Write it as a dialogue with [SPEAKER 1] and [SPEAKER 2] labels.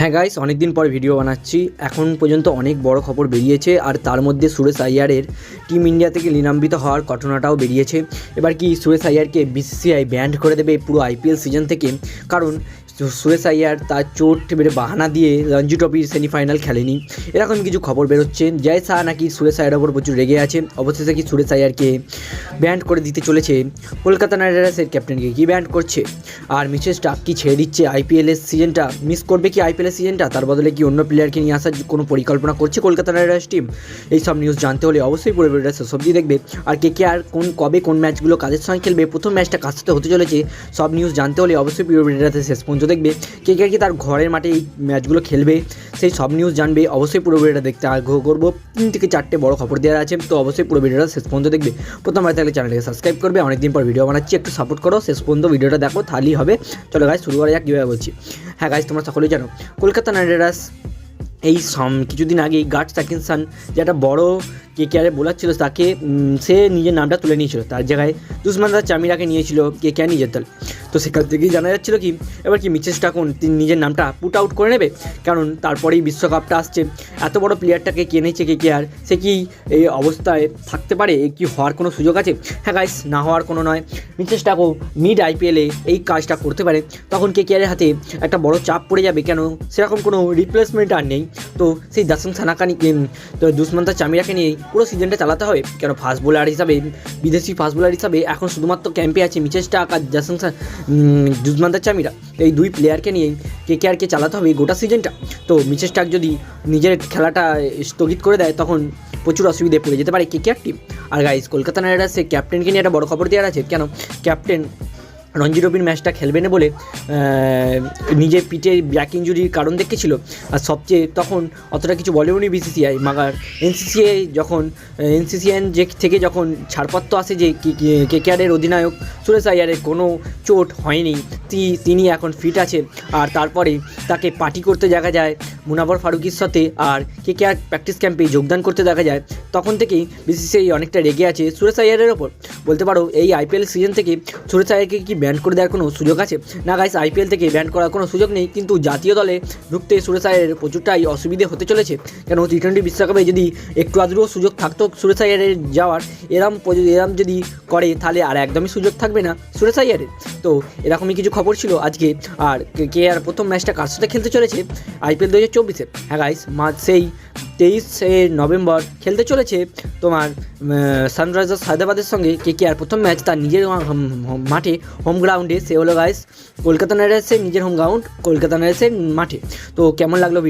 [SPEAKER 1] হ্যাঁ গাইস অনেকদিন পর ভিডিও বানাচ্ছি। এখন পর্যন্ত অনেক বড় খবর বেরিয়েছে, আর তার মধ্যে সুরেশ আইয়ারের টিম ইন্ডিয়া থেকে নিলাম্বিত হওয়ার ঘটনাটাও বেরিয়েছে। এবার কি সুরেশ আইয়ারকে বিসিসিআই ব্যান্ড করে দেবে পুরো আইপিএল সিজন থেকে? কারণ সুরেশ আইয়ার তার চোট বেড়ে বাহানা দিয়ে রঞ্জি ট্রফির সেমিফাইনাল খেলেনি এরকম কিছু খবর বেরোচ্ছে জয় শাহ নাকি সুরেশ আইয়ার ওপর প্রচুর রেগে আছে অবশেষে কি সুরেশ আইয়ারকে ব্যান্ড করে দিতে চলেছে কলকাতা নাইট রাইডার্সের ক্যাপ্টেনকে কি ব্যান্ড করছে? আর মিসেস স্টাক কি ছেড়ে দিচ্ছে আইপিএলের সিজনটা মিস করবে কি আইপিএলের সিজনটা তার বদলে কি অন্য প্লেয়ারকে নিয়ে আসার কোনো পরিকল্পনা করছে কলকাতা নাইট রাইডার্স টিম এই সব নিউজ জানতে হলে অবশ্যই পুরো ভিডিওটা শেষ অবধি দেখবে। আর কে কে আর কোন, কবে কোন ম্যাচগুলো কাদের সঙ্গে খেলবে, প্রথম ম্যাচটা কার হতে চলেছে, সব নিউজ জানতে হলে অবশ্যই পুরো ভিডিওটাতে শেষ পর্যন্ত দেখবে, কে কে কি তার ঘরের মাঠে এই ম্যাচগুলো খেলবে, সেই সব নিউজ জানবে, অবশ্যই পুরো ভিডিওটা দেখতে আগ্রহ করব। তিন থেকে চারটে বড় খবর দেওয়া আছে, তো অবশ্যই পুরো ভিডিওটা শেষ পর্যন্ত দেখবে। প্রথমবার থাকলে চ্যানেলটাকে সাবস্ক্রাইব করবে, অনেকদিন পর ভিডিও বানাচ্ছি, একটু সাপোর্ট করো, শেষ পর্যন্ত ভিডিওটা দেখো তাহলেই হবে। চলো গাইজ শুরু করা যাক, কীভাবে বলছি। হ্যাঁ গাইজ তোমরা সকলেই জানো, কলকাতা নাইট রাইডার্স এই সম, কিছুদিন আগেই গার্ড সাকিনসান যে একটা বড় কে কে আরে বোলার ছিল, তাকে সে নিজের নামটা তুলে নিয়েছিল। তার জায়গায় দুসমানদার চামিরাকে নিয়েছিল কে কে আর নিজের দল। তো সেখান থেকেই জানা যাচ্ছিল কি, এবার কি মিচেস টাকুন তিনি নিজের নামটা পুট আউট করে নেবে? কারণ তারপরেই বিশ্বকাপটা আসছে। এত বড় প্লেয়ারটাকে কে নিয়েছে কে কে আর? সে কি এই অবস্থায় থাকতে পারে? কি হওয়ার কোনো সুযোগ আছে? হ্যাঁ গাইস না হওয়ার কোনো নয়। মিচেস টাকো মিড আইপিএলে এই কাজটা করতে পারে। তখন কে কে আরের হাতে একটা বড় চাপ পড়ে যাবে? কেন? সেরকম কোনো রিপ্লেসমেন্ট আর নেই। তো সেই দাসন সানাকানি তো দুষ্মন্তা চামিরাকে নিয়েই পুরো সিজনটা চালাতে হবে। কেন? ফাস্ট বোলার হিসাবে, বিদেশি ফাস্ট বোলার হিসাবে এখন শুধুমাত্র ক্যাম্পে আছে মিচেস টাক আর জাসন দুষ্মন্তা চামিরা, এই দুই প্লেয়ারকে নিয়েই কে কে আরকে চালাতে হবে এই গোটা সিজনটা তো মিচেস টাক যদি নিজের খেলাটা স্থগিত করে দেয়, তখন প্রচুর অসুবিধায় পড়ে যেতে পারে কে কে আর টিম আর গাইজ কলকাতা নাইট ক্যাপ্টেনকে নিয়ে একটা বড় খবর দেওয়ার আছে, কেন? ক্যাপ্টেন রঞ্জি রবির ম্যাচটা খেলবে না বলে নিজের পিঠে ব্যাক ইঞ্জুরির কারণ দেখেছিল। আর সবচেয়ে তখন অতটা কিছু বলেওনি বিসিসিআই মাগার এনসিসিআই যখন এনসিসিআই যে থেকে যখন ছাড়পত্র আসে যে কে কেআরের অধিনায়ক সুরেশ আইয়ারের কোনো চোট হয়নি। তিনি এখন ফিট আছে। আর তারপরে তাকে পার্টি করতে দেখা যায় মুনাবর ফারুকির সাথে আর কে কে আর প্র্যাকটিস ক্যাম্পে যোগদান করতে দেখা যায়, তখন থেকেই বিসিসিআই অনেকটা রেগে আছে সুরেশ আইয়ারের ওপর। বলতে পারো, এই আইপিএল সিজন থেকে সুরেশ আইয়ারকে কি ব্যান করে দেওয়ার কোনো সুযোগ আছে? না গাইস আইপিএল থেকে ব্যান করার কোনো সুযোগ নেই, কিন্তু জাতীয় দলে ঢুকতে সুরেশ আইয়ারের প্রচুরটাই অসুবিধে হতে চলেছে। কেন টি টোয়েন্টি বিশ্বকাপে যদি একটু আদ্রও সুযোগ থাকতো সুরেশ আইয়ারের যাওয়ার, এরম এরম যদি করে, তাহলে আর একদমই সুযোগ থাকবে না সুরেশ আইয়ারের তো এরকমই কিছু খবর ছিল আজকে, আর কে আর প্রথম ম্যাচটা কার সাথে খেলতে চলেছে? আইপিএল দু চব্বিশে। হ্যাঁ গাইস মার্চ সেই তেইশে নভেম্বর খেলতে চলেছে তোমার সানরাইজার্স হায়দ্রাবাদের সঙ্গে কে কে আর প্রথম ম্যাচ তার নিজের মাঠে হোম গ্রাউন্ডে সে হলো গাইস কলকাতা নাইট রাইডার্সের নিজের হোম গ্রাউন্ড কলকাতা নাইট রাইডার্সের মাঠে। তো কেমন লাগল ভিডিও